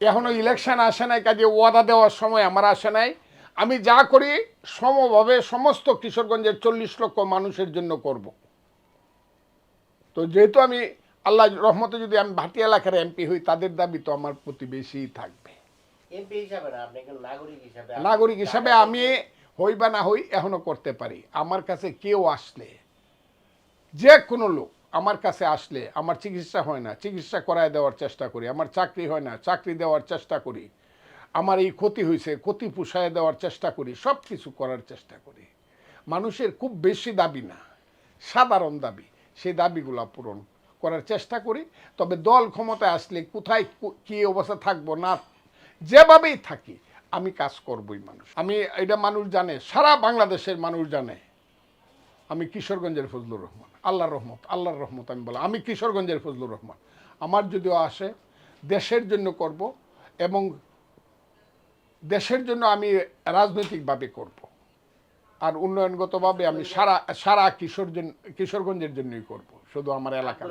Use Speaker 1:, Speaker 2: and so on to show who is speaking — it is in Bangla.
Speaker 1: এখনও ইলেকশন আসে নাই কাজে ওয়াদা দেওয়ার সময় আমার আসে নাই। আমি যা করি সমভাবে সমস্ত কিশোরগঞ্জের চল্লিশ লক্ষ মানুষের জন্য করব। তো যেহেতু আমি আল্লাহ রহমতে যদি আমি ভাটি এলাকার এমপি হই তাদের দাবি তো আমার প্রতি বেশি থাকবে।
Speaker 2: নাগরিক হিসাবে
Speaker 1: আমি হই বা না হই এখনও করতে পারি। আমার কাছে কেউ আসলে যে কোনো লোক আমার কাছে আসলে আমার চিকিৎসা হয় না, চিকিৎসা করায় দেওয়ার চেষ্টা করি, আমার চাকরি হয় না, চাকরি দেওয়ার চেষ্টা করি, আমার এই ক্ষতি হয়েছে, ক্ষতি পুষায় দেওয়ার চেষ্টা করি সব কিছু করার চেষ্টা করি। মানুষের খুব বেশি দাবি না, সাধারণ দাবি, সেই দাবিগুলো পূরণ করার চেষ্টা করি, তবে দল ক্ষমতায় আসলে কোথায় কো- অবস্থা থাকব না, যেভাবেই থাকি, আমি কাজ করবই মানুষ। আমি, এটা মানুষ জানে, সারা বাংলাদেশের মানুষ জানে আমি কিশোরগঞ্জের ফজলুর রহমান। আল্লাহর রহমত আল্লাহর রহমত আমি বলা আমি কিশোরগঞ্জের ফজলুর রহমান। আমার যদিও আসে, দেশের জন্য করব এবং দেশের জন্য আমি রাজনৈতিকভাবে করব। আর উন্নয়নগতভাবে আমি সারা সারা কিশোর কিশোরগঞ্জের জন্যই করব, শুধু আমার এলাকা